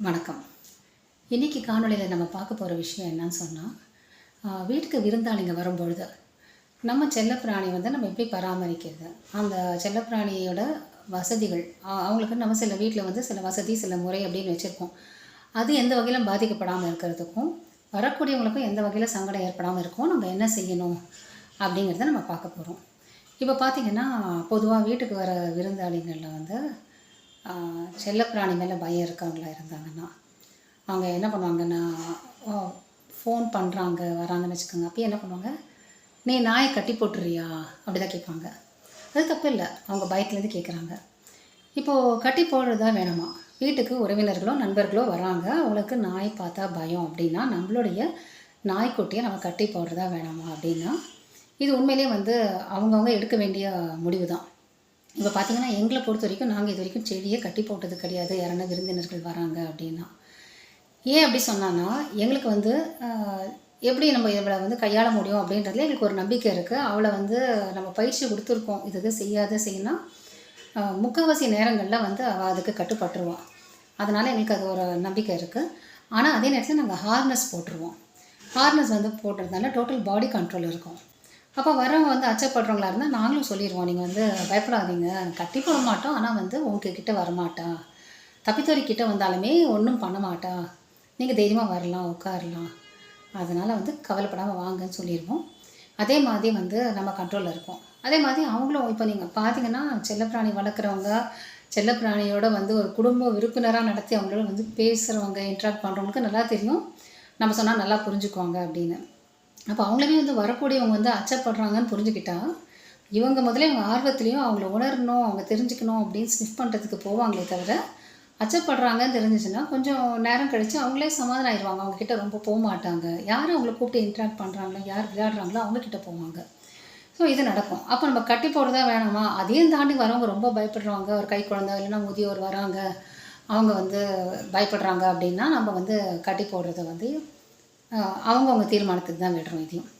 வணக்கம். இன்றைக்கி காணொலியில் நம்ம பார்க்க போகிற விஷயம் என்னன்னு சொன்னால் வீட்டுக்கு விருந்தாளிங்க வரும்பொழுது நம்ம செல்லப்பிராணி வந்து நம்ம எப்படி பராமரிக்கிறது? அந்த செல்லப்பிராணியோட வசதிகள் அவங்களுக்கு நம்ம சில வீட்டில் வந்து சில வசதி சில முறை அப்படின்னு வச்சுருக்கோம் அது எந்த வகையிலும் பாதிக்கப்படாமல் இருக்கிறதுக்கும் வரக்கூடியவங்களுக்கும் எந்த வகையில் சங்கடம் ஏற்படாமல் இருக்கும் நம்ம என்ன செய்யணும் அப்படிங்கிறத நம்ம பார்க்க போகிறோம் இப்போ பார்த்திங்கன்னா பொதுவாக வீட்டுக்கு வர விருந்தாளிகளில் வந்து செல்லப்பிராணி மேலே பயம் இருக்கவங்களா இருந்தாங்கன்னா அவங்க என்ன பண்ணுவாங்கன்னா ஃபோன் பண்ணுறாங்க வராங்கன்னு வச்சுக்கோங்க. அப்போ என்ன பண்ணுவாங்க? நீ நாயை கட்டி போட்டுறியா? அப்படி தான் கேட்பாங்க. அது தப்பு இல்லை. அவங்க பயத்துலேருந்து கேட்குறாங்க இப்போது கட்டி போடுறதா வேணாமா? வீட்டுக்கு உறவினர்களோ நண்பர்களோ வராங்க. அவங்களுக்கு நாய் பார்த்தா பயம் அப்படின்னா நம்மளுடைய நாய்க்குட்டியை நம்ம கட்டி போடுறதா வேணாமா அப்படின்னா இது உண்மையிலேயே வந்து அவங்கவுங்க எடுக்க வேண்டிய முடிவு தான் இப்போ பார்த்தீங்கன்னா எங்களை பொறுத்த வரைக்கும் நாங்கள் இது வரைக்கும் செடியே கட்டி போட்டது கிடையாது. யாரான விருந்தினர்கள் வராங்க அப்படின்னா. ஏன் அப்படி சொன்னான்னா எங்களுக்கு வந்து எப்படி நம்ம இவளை வந்து கையாள முடியும் அப்படின்றதுல எங்களுக்கு ஒரு நம்பிக்கை இருக்குது அவளை வந்து நம்ம பயிற்சி கொடுத்துருக்கோம். இது இது செய்யாத செய்யணும் முக்கால்வாசி நேரங்களில் வந்து அவள் அதுக்கு கட்டுப்பட்டுருவான் அதனால் எங்களுக்கு அது ஒரு நம்பிக்கை இருக்குது ஆனால் அதே நேரத்தில் நாங்கள் ஹார்னஸ் போட்டுருவோம். ஹார்னஸ் வந்து போட்டுறதுனால டோட்டல் பாடி கண்ட்ரோல் இருக்கும். அப்போ வரவங்க வந்து அச்சப்படுறவங்களா இருந்தால் நாங்களும் சொல்லிடுவோம் நீங்கள் வந்து பயப்படாதீங்க. கட்டி போட மாட்டோம் ஆனால் வந்து உங்ககிட்ட வரமாட்டான் தப்பித்தோரி வந்தாலுமே ஒன்றும் பண்ண மாட்டா. நீங்கள் தைரியமாக வரலாம் உட்காரலாம். அதனால் வந்து கவலைப்படாமல் வாங்கன்னு சொல்லிடுவோம் அதே மாதிரி வந்து நம்ம கண்ட்ரோலில் இருப்போம். அதே மாதிரி அவங்களும் இப்போ நீங்கள் பார்த்தீங்கன்னா செல்லப்பிராணி வளர்க்குறவங்க செல்லப்பிராணியோட வந்து ஒரு குடும்ப உறுப்பினராக நடத்தி அவங்களோட வந்து பேசுகிறவங்க இன்ட்ராக்ட் பண்ணுறவங்களுக்கு நல்லா தெரியும். நம்ம சொன்னால் நல்லா புரிஞ்சுக்குவாங்க அப்படின்னு. அப்போ அவங்களுமே வந்து வரக்கூடியவங்க வந்து அச்சப்படுறாங்கன்னு புரிஞ்சுக்கிட்டா இவங்க முதல்ல இவங்க ஆர்வத்துலேயும் அவங்கள உணரணும் அவங்க தெரிஞ்சுக்கணும் அப்படின்னு ஸ்னிஃப் பண்ணுறதுக்கு போவாங்களே தவிர அச்சப்படுறாங்கன்னு தெரிஞ்சிச்சுன்னா கொஞ்சம் நேரம் கழித்து அவங்களே சமாதானம் ஆயிடுவாங்க. அவங்கக்கிட்ட ரொம்ப போக மாட்டாங்க. யார் அவங்கள கூப்பிட்டு இன்ட்ராக்ட் பண்ணுறாங்களோ யார் விளையாடுறாங்களோ அவங்கக்கிட்ட போவாங்க. ஸோ இது நடக்கும். அப்போ நம்ம கட்டி போடுறதா வேணாமா? அதையும் தாண்டி வரவங்க ரொம்ப பயப்படுறாங்க. ஒரு கை குழந்தை இல்லைன்னா முதியோர் வராங்க. அவங்க வந்து பயப்படுறாங்க அப்படின்னா நம்ம வந்து கட்டி போடுறத வந்து அவங்கவுங்க தீர்மானத்துக்கு தான் விடுறோம் இதையும்.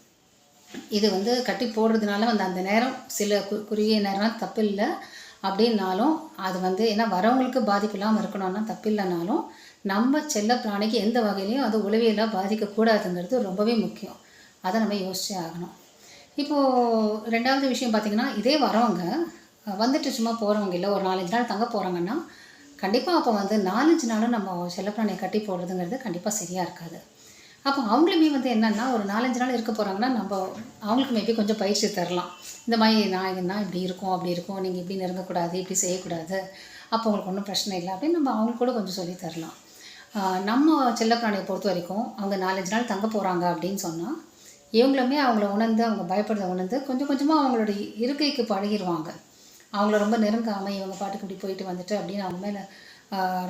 இது வந்து கட்டி போடுறதுனால வந்து அந்த நேரம் சில கு குறுகிய நேரம் தப்பு இல்லை அப்படின்னாலும் அது வந்து ஏன்னா வரவங்களுக்கு பாதிப்பு இல்லாமல் இருக்கணும்னா தப்பு இல்லைனாலும் நம்ம செல்ல பிராணிக்கு எந்த வகையிலையும் அது உளவியலாக பாதிக்கக்கூடாதுங்கிறது ரொம்பவே முக்கியம். அதை நம்ம யோசிச்சே ஆகணும். இப்போது ரெண்டாவது விஷயம் பார்த்திங்கன்னா இதே வரவங்க வந்துட்டு சும்மா போகிறவங்க இல்லை ஒரு நாலஞ்சு நாள் தங்க போகிறாங்கன்னா கண்டிப்பாக அப்போ வந்து நாலஞ்சு நாளும் நம்ம செல்லப்பிராணியை கட்டி போடுறதுங்கிறது கண்டிப்பாக சரியாக இருக்காது. அப்போ அவங்களுமே வந்து என்னென்னா ஒரு நாலஞ்சு நாள் இருக்க போகிறாங்கன்னா நம்ம அவங்களுக்கு மேபி கொஞ்சம் பயிற்சி தரலாம். இந்த மாதிரி நாய்கள்னா இப்படி இருக்கும் அப்படி இருக்கும் நீங்கள் இப்படி நெருங்கக்கூடாது இப்படி செய்யக்கூடாது அப்போ உங்களுக்கு ஒன்றும் பிரச்சனை இல்லை அப்படின்னு நம்ம அவங்களுக்கு கூட கொஞ்சம் சொல்லி தரலாம். நம்ம செல்லப்பிராணியை பொறுத்த வரைக்கும் அவங்க நாலஞ்சு நாள் தங்க போகிறாங்க அப்படின்னு சொன்னால் இவங்களுமே அவங்கள உணர்ந்து அவங்க பயப்படுறத உணர்ந்து கொஞ்சம் கொஞ்சமாக அவங்களோட இருக்கைக்கு பழகிடுவாங்க அவங்கள ரொம்ப நெருங்காமல் இவங்க பாட்டுக்கு இப்படி போயிட்டு வந்துட்டு அப்படின்னு அவங்க மேலே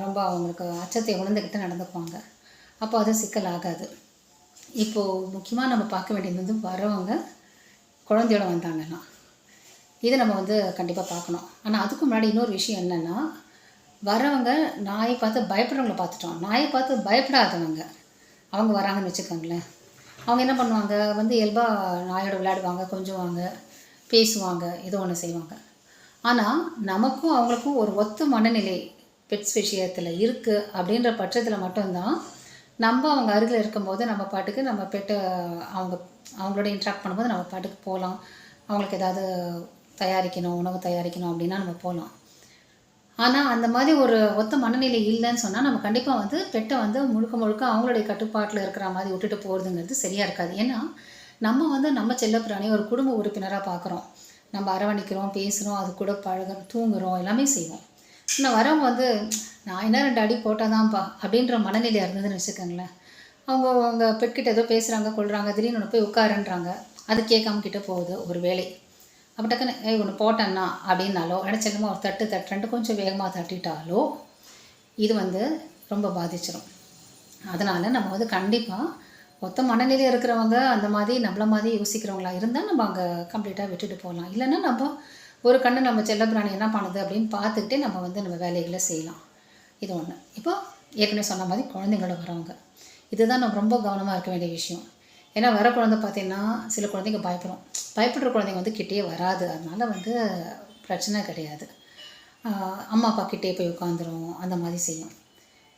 ரொம்ப அவங்களுக்கு அச்சத்தை உணர்ந்துக்கிட்டு நடந்துக்குவாங்க. அப்போ அது சிக்கல் ஆகாது இப்போது முக்கியமாக நம்ம பார்க்க வேண்டியது வந்து வரவங்க குழந்தையோட வந்தாங்கன்னா இதை நம்ம வந்து கண்டிப்பாக பார்க்கணும். ஆனால் அதுக்கு முன்னாடி இன்னொரு விஷயம் என்னென்னா வரவங்க நாயை பார்த்து பயப்படுறவங்கள பார்த்துட்டோம். நாயை பார்த்து பயப்படாதவங்க அவங்க வராங்கன்னு வச்சுக்கோங்களேன். அவங்க என்ன பண்ணுவாங்க? வந்து இயல்பாக நாயோட விளையாடுவாங்க கொஞ்சுவாங்க பேசுவாங்க ஏதோ ஒன்று செய்வாங்க. ஆனால் நமக்கும் அவங்களுக்கும் ஒரு ஒத்த மனநிலை பெட்ஸ் விஷயத்தில் இருக்குது அப்படின்ற பட்சத்தில் மட்டும்தான் நம்ம அவங்க அருகில் இருக்கும்போது நம்ம பாட்டுக்கு நம்ம பெட்டை அவங்க அவங்களோட இன்ட்ராக்ட் பண்ணும்போது நம்ம பாட்டுக்கு போகலாம் அவங்களுக்கு ஏதாவது தயாரிக்கணும் உணவு தயாரிக்கணும் அப்படின்னா நம்ம போகலாம் ஆனால் அந்த மாதிரி ஒரு ஒத்த மனநிலை இல்லைன்னு சொன்னால் நம்ம கண்டிப்பாக வந்து பெட்டை வந்து முழுக்க முழுக்க அவங்களுடைய கட்டுப்பாட்டில் இருக்கிற மாதிரி விட்டுட்டு போகிறதுங்கிறது சரியாக இருக்காது. ஏன்னா நம்ம வந்து நம்ம செல்லப்பிராணி ஒரு குடும்ப உறுப்பினராக பார்க்குறோம் நம்ம அரவணைக்கிறோம் பேசுகிறோம் அது கூட பழகுறோம் தூங்குறோம் எல்லாமே செய்வோம். இன்னும் வரவங்க வந்து நான் என்ன ரெண்டு அடி போட்டால் தான்ப்பா அப்படின்ற மனநிலையாக இருந்ததுன்னு வச்சுக்கோங்களேன். அவங்க அவங்க பெட்கிட்ட ஏதோ பேசுகிறாங்க கொள்கிறாங்க திடீர்னு ஒன்று போய் உட்காருன்றாங்க. அது கேட்காம கிட்ட போகுது ஒரு வேலை. அப்போ டக்குன்னு ஏய் ஒன்று போட்டேன்னா அப்படின்னாலோ நினச்சக்கமா ஒரு தட்டு தட்டுறன்ட்டு கொஞ்சம் வேகமாக தட்டிட்டாலோ இது வந்து ரொம்ப பாதிச்சிடும் அதனால் நம்ம வந்து கண்டிப்பாக மொத்த மனநிலையில் இருக்கிறவங்க அந்த மாதிரி நம்மள மாதிரி யோசிக்கிறவங்களா இருந்தால் நம்ம அங்கே கம்ப்ளீட்டாக விட்டுட்டு போகலாம். இல்லைன்னா நம்ம ஒரு கண்ணு நம்ம செல்லப்பிராணி என்ன பண்ணுது அப்படின்னு பார்த்துக்கிட்டே நம்ம வந்து நம்ம வேலைகளை செய்யலாம். இது ஒன்று இப்போ ஏற்கனவே சொன்ன மாதிரி குழந்தைங்களோட வரவங்க. இதுதான் நம்ம ரொம்ப கவனமாக இருக்க வேண்டிய விஷயம். ஏன்னா வர குழந்தை பார்த்தீங்கன்னா சில குழந்தைங்க பயப்படும். பயப்படுற குழந்தைங்க வந்து கிட்டேயே வராது. அதனால் வந்து பிரச்சனை கிடையாது. அம்மா அப்பா கிட்டே போய் உட்காந்துரும். அந்த மாதிரி செய்யும்.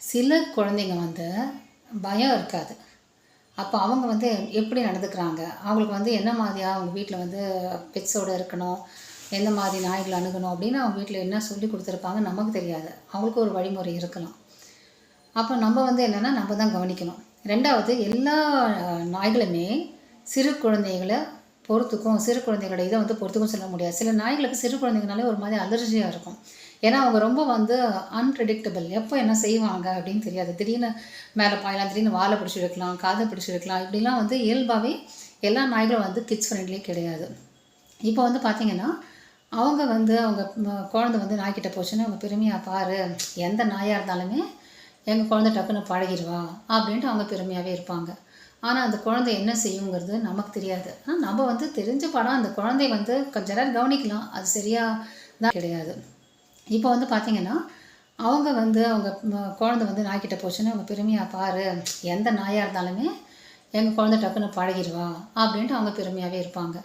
சில குழந்தைங்க வந்து பயம் இருக்காது. அப்போ அவங்க வந்து எப்படி நடந்துக்கிறாங்க? அவங்களுக்கு வந்து என்ன மாதிரியாக அவங்க வீட்டில் வந்து பெட்ஸோடு இருக்கணும்? எந்த மாதிரி நாய்களை அணுகணும் அப்படின்னு அவங்க வீட்டில் என்ன சொல்லி கொடுத்துருப்பாங்க நமக்கு தெரியாது. அவங்களுக்கு ஒரு வழிமுறை இருக்கலாம். அப்போ நம்ம வந்து என்னென்னா நம்ம தான் கவனிக்கணும். ரெண்டாவது எல்லா நாய்களுமே சிறு குழந்தைகளை பொறுத்துக்கும் சிறு குழந்தைகளோட இதை வந்து பொறுத்துக்கும் சொல்ல முடியாது. சில நாய்களுக்கு சிறு குழந்தைங்கனாலே ஒரு மாதிரி அலர்ஜியாக இருக்கும். ஏன்னா அவங்க ரொம்ப வந்து அன்பிரடிக்டபிள் எப்போ என்ன செய்வாங்க அப்படின்னு தெரியாது. திடீர்னு மேலே பாயலாம் திடீர்னு வாழை பிடிச்சி இழுக்கலாம் காதை பிடிச்சி இப்படிலாம் வந்து இயல்பாகவே எல்லா நாய்களும் வந்து கிட்ஸ் ஃப்ரெண்ட்லி கிடையாது. இப்போ வந்து பார்த்திங்கன்னா அவங்க வந்து அவங்க குழந்த குழந்தை வந்து நாய்க்கிட்ட போச்சுன்னா அவங்க பெருமையாக பாரு. எந்த நாயாக இருந்தாலுமே எங்கள் குழந்தை டக்குன்னு பழகிடுவா அப்படின்ட்டு அவங்க பெருமையாகவே இருப்பாங்க. ஆனால் அந்த குழந்தை என்ன செய்யுங்கிறது நமக்கு தெரியாது. ஆனால் நம்ம வந்து தெரிஞ்ச படம் அந்த குழந்தை வந்து கொஞ்ச நேரம் கவனிக்கலாம். அது சரியாக தான் கிடையாது. இப்போ வந்து பார்த்தீங்கன்னா அவங்க வந்து அவங்க குழந்தை வந்து நாய்க்கிட்ட போச்சுன்னா அவங்க பெருமையாக பாரு. எந்த நாயாக இருந்தாலுமே எங்கள் குழந்தை டக்குன்னு பழகிடுவா அப்படின்ட்டு அவங்க பெருமையாகவே இருப்பாங்க.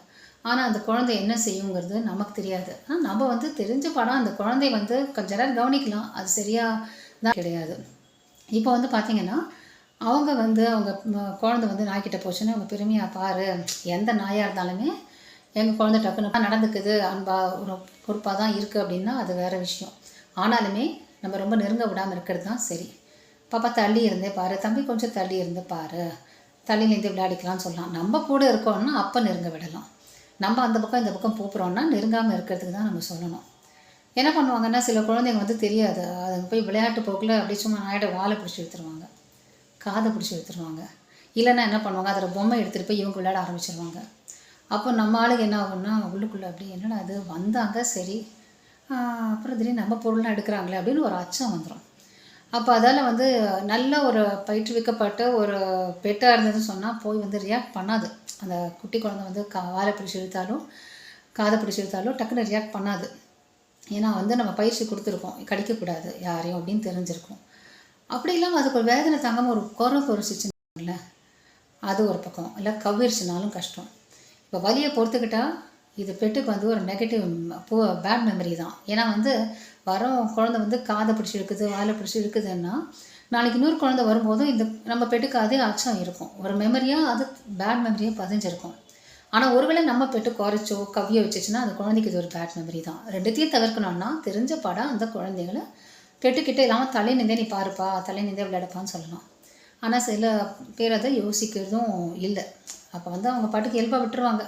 ஆனால் அந்த குழந்தை என்ன செய்யுங்கிறது நமக்கு தெரியாது. ஆனால் நம்ம வந்து தெரிஞ்ச படம் அந்த குழந்தை வந்து கொஞ்ச நேரம் கவனிக்கலாம். அது சரியாக தான் கிடையாது. இப்போ வந்து பார்த்தீங்கன்னா அவங்க வந்து அவங்க குழந்தை வந்து நாய்க்கிட்ட போச்சுன்னு அவங்க பெருமையாக பாரு. எந்த நாயாக இருந்தாலுமே எங்கள் குழந்தை டக்குன்னு நடந்துக்குது. அன்பா ஒரு பொறுப்பாக தான் இருக்குது அப்படின்னா அது வேறு விஷயம். ஆனாலுமே நம்ம ரொம்ப நெருங்க விடாமல் இருக்கிறது தான் சரி. பாப்பா தள்ளி இருந்தே பாரு. தம்பி கொஞ்சம் தள்ளி இருந்து பாரு. தள்ளிலேருந்து விளையாடிக்கலாம்னு சொல்லலாம் நம்ம கூட இருக்கோம்னா அப்போ நெருங்க விடலாம். நம்ம அந்த பக்கம் இந்த பக்கம் போகிறோம்னா நெருங்காமல் இருக்கிறதுக்கு தான் நம்ம சொல்லணும். என்ன பண்ணுவாங்கன்னா சில குழந்தைங்க வந்து தெரியாது. அதுங்க போய் விளையாட்டு போக்கில் அப்படியே சும்மா நாயிட வாழை பிடிச்சி எடுத்துருவாங்க காதை பிடிச்சி எடுத்துருவாங்க இல்லைன்னா என்ன பண்ணுவாங்க அதில் பொம்மை எடுத்துகிட்டு போய் இவங்க விளையாட ஆரம்பிச்சிருவாங்க. அப்போ நம்ம ஆளுங்க என்ன ஆகும்னா உள்ளுக்குள்ளே அப்படி என்னடா அது வந்தாங்க சரி. அப்புறம் திடீர்னு நம்ம பொருள்லாம் எடுக்கிறாங்களே அப்படின்னு ஒரு அச்சம் வந்துடும் அப்போ அதால் வந்து நல்ல ஒரு பயிற்றுவிக்கப்பட்ட ஒரு பெட்டாக இருந்ததுன்னு சொன்னால் போய் வந்து ரியாக்ட் பண்ணாது. அந்த குட்டி குழந்தை வந்து கா வாழை பிடிச்சி இழுத்தாலும் காதை பிடிச்சி இழுத்தாலும் டக்குன்னு ரியாக்ட் பண்ணாது. ஏன்னா வந்து நம்ம பயிற்சி கொடுத்துருக்கோம். கடிக்கக்கூடாது யாரையும் அப்படின்னு தெரிஞ்சிருக்கும். அப்படி இல்லாமல் அதுக்கு ஒரு வேதனை தாங்காமல் ஒரு குறை பொறிச்சிச்சுன்னு அது ஒரு பக்கம். இல்லை கவ்விருச்சுனாலும் கஷ்டம். இப்போ வலியை பொறுத்துக்கிட்டால் இது பெட்டுக்கு வந்து ஒரு நெகட்டிவ் போ பேட் மெமரி தான். ஏன்னா வந்து வரோம் குழந்தை வந்து காதை பிடிச்சி இருக்குது வாழை பிடிச்சி இருக்குதுன்னா நாளைக்கு இன்னொரு குழந்தை வரும்போதும் இந்த நம்ம பெட்டுக்கு அதே அச்சம் இருக்கும். ஒரு மெமரியாக அது பேட் மெமரியாக பதிஞ்சிருக்கும். ஆனால் ஒருவேளை நம்ம பெட்டு குறைச்சோ கவ்விய வச்சுச்சுன்னா அந்த குழந்தைக்கு இது ஒரு பேட் மெமரி தான். ரெண்டுத்தையும் தவிர்க்கணும்னா தெரிஞ்ச படம் அந்த குழந்தைகளை பெட்டுக்கிட்ட இல்லாமல் தலை நிந்தே நீ பாருப்பா தலை நிந்தே விளையாடப்பான்னு சொல்லலாம். ஆனால் சில பேர் அதை யோசிக்கிறதும் இல்லை. அப்போ வந்து அவங்க பாட்டுக்கு இயல்பாக விட்டுருவாங்க.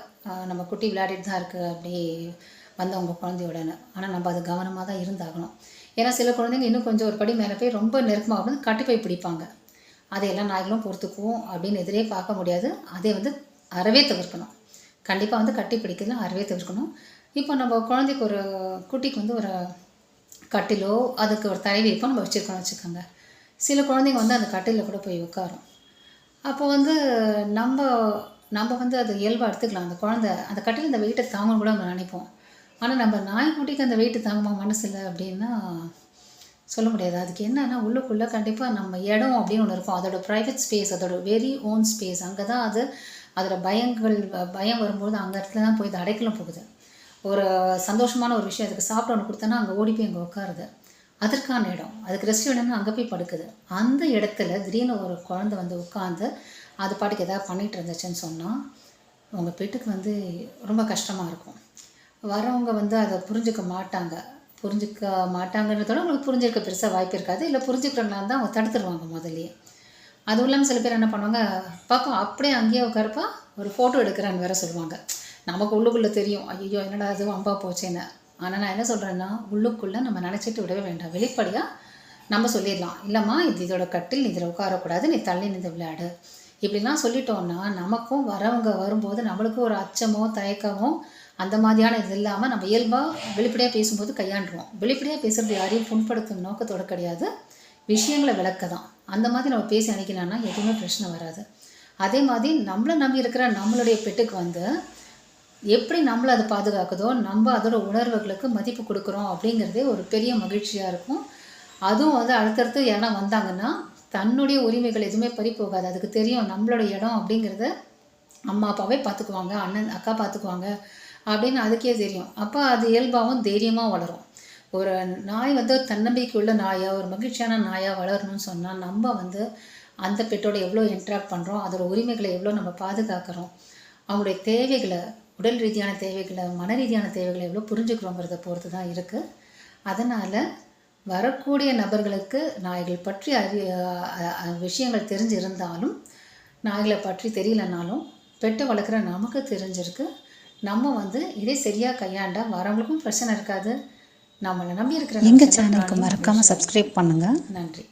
நம்ம குட்டி விளையாடிட்டு தான் இருக்குது அப்படி வந்தவங்க குழந்தையோடன்னு. ஆனால் நம்ம அது கவனமாக தான் இருந்தாகணும். ஏன்னா சில குழந்தைங்க இன்னும் கொஞ்சம் ஒரு படி மேலே போய் ரொம்ப நெருக்கமாக வந்து கட்டி போய் பிடிப்பாங்க. அதை எல்லா நாய்களும் பொறுத்துக்குவோம் அப்படின்னு எதிரே பார்க்க முடியாது. அதை வந்து அறவே தவிர்க்கணும். கண்டிப்பாக வந்து கட்டி பிடிக்கிறதுல அறவே தவிர்க்கணும். இப்போ நம்ம குழந்தைக்கு ஒரு குட்டிக்கு வந்து ஒரு கட்டிலோ அதுக்கு ஒரு தலை இப்போ நம்ம வச்சுருக்கோம்னு வச்சுக்கோங்க. சில குழந்தைங்க வந்து அந்த கட்டிலில் கூட போய் உட்காரும். அப்போ வந்து நம்ம நம்ம வந்து அது இயல்பாக எடுத்துக்கலாம். அந்த குழந்தை அந்த கட்டில் இந்த வெயிட்டை தாங்கணும் கூட நம்ம நினைப்போம். ஆனால் நம்ம நாய்க்குட்டிக்கு அந்த வெயிட்டு தாங்குமா மனசில் அப்படின்னா சொல்ல முடியாது. அதுக்கு என்னன்னா உள்ளுக்குள்ளே கண்டிப்பாக நம்ம இடம் அப்படின்னு ஒன்று இருக்கும். அதோட ப்ரைவேட் ஸ்பேஸ் அதோட வெரி ஓன் ஸ்பேஸ் அங்கே தான் அது அதோட பயங்கள் பயம் வரும்போது அங்கே இடத்துல தான் போய் இது அடைக்கலம் போகுது. ஒரு சந்தோஷமான ஒரு விஷயம் அதுக்கு சாப்பிட ஒன்று கொடுத்தோன்னா அங்கே ஓடி போய் அங்கே உட்காருது அதற்கான இடம். அதுக்கு ரெஸ்ட் வேணும்னு அங்கே போய் படுக்குது. அந்த இடத்துல திடீர்னு ஒரு குழந்தை வந்து உட்காந்து அது பாட்டுக்கு எதாவது பண்ணிட்டு இருந்துச்சுன்னு சொன்னால் உங்கள் பெட்டுக்கு வந்து ரொம்ப கஷ்டமாக இருக்கும். வரவங்க வந்து அதை புரிஞ்சுக்க மாட்டாங்க. புரிஞ்சுக்க மாட்டாங்கன்றதோட உங்களுக்கு புரிஞ்சிருக்க பெருசாக வாய்ப்பு இருக்காது. இல்லை புரிஞ்சுக்கிறனால தான் அவங்க தடுத்துருவாங்க முதல்லயே. அதுவும் இல்லாமல் சில பேர் என்ன பண்ணுவாங்க பாப்பா அப்படியே அங்கேயே உட்காருப்பா ஒரு ஃபோட்டோ எடுக்கிறான்னு வேற சொல்லுவாங்க. நமக்கு உள்ளுக்குள்ளே தெரியும் ஐயோ என்னடா அது அம்பா போச்சேன்னு. ஆனால் நான் என்ன சொல்கிறேன்னா உள்ளுக்குள்ளே நம்ம நினச்சிட்டு விடவே வேண்டாம். வெளிப்படையாக நம்ம சொல்லிடலாம். இல்லைம்மா இது இதோட கட்டில் நீ இதில் உட்காரக்கூடாது நீ தள்ளி நின்று விளையாடு. இப்படிலாம் சொல்லிட்டோம்னா நமக்கும் வரவங்க வரும்போது நம்மளுக்கும் ஒரு அச்சமோ தயக்கமோ அந்த மாதிரியான இது இல்லாமல் நம்ம இயல்பாக வெளிப்படையாக பேசும்போது கையாண்டுருவோம். வெளிப்படையாக பேசுகிறது யாரையும் புண்படுத்தும் நோக்கத்தோட கிடையாது. விஷயங்களை விளக்க தான் அந்த மாதிரி நம்ம பேசி அனுப்பிக்கலாம்னா எதுவுமே பிரச்சனை வராது. அதே மாதிரி நம்மளை நம்பி இருக்கிற நம்மளுடைய பெட்டுக்கு வந்து எப்படி நம்மளை அதை பாதுகாக்குதோ நம்ம அதோட உணர்வுகளுக்கு மதிப்பு கொடுக்குறோம் அப்படிங்கிறதே ஒரு பெரிய மகிழ்ச்சியாக இருக்கும். அதுவும் வந்து அடுத்தடுத்து யாரா வந்தாங்கன்னா தன்னுடைய உரிமைகள் எதுவுமே பறி போகாது. அதுக்கு தெரியும் நம்மளோட இடம் அப்படிங்கிறத அம்மா அப்பாவே பார்த்துக்குவாங்க அண்ணன் அக்கா பார்த்துக்குவாங்க அப்படின்னு அதுக்கே தெரியும். அப்போ அது இயல்பாகவும் தைரியமாக வளரும். ஒரு நாய் வந்து ஒரு தன்னம்பிக்கை உள்ள நாயாக ஒரு மகிழ்ச்சியான நாயாக வளரணும்னு சொன்னால் நம்ம வந்து அந்த பெட்டோட எவ்வளோ இன்ட்ராக்ட் பண்ணுறோம் அதோட உரிமைகளை எவ்வளோ நம்ம பாதுகாக்கிறோம் அவங்களுடைய தேவைகளை உடல் ரீதியான தேவைகளை மன ரீதியான தேவைகளை எவ்வளோ புரிஞ்சுக்கிறோங்கிறத பொறுத்து தான் இருக்குது அதனால் வரக்கூடிய நபர்களுக்கு நாய்கள் பற்றி அறி விஷயங்கள் தெரிஞ்சு விஷயங்கள் தெரிஞ்சிருந்தாலும் நாய்களை பற்றி தெரியலனாலும் பெட்டை வளர்க்குற நமக்கு தெரிஞ்சிருக்கு. நம்ம வந்து இதை சரியாக கையாண்டா வரவங்களுக்கும் பிரச்சனை இருக்காது. நம்மளை நம்பி இருக்கிற எங்கள் சேனலுக்கு மறக்காமல் சப்ஸ்கிரைப் பண்ணுங்கள் நன்றி.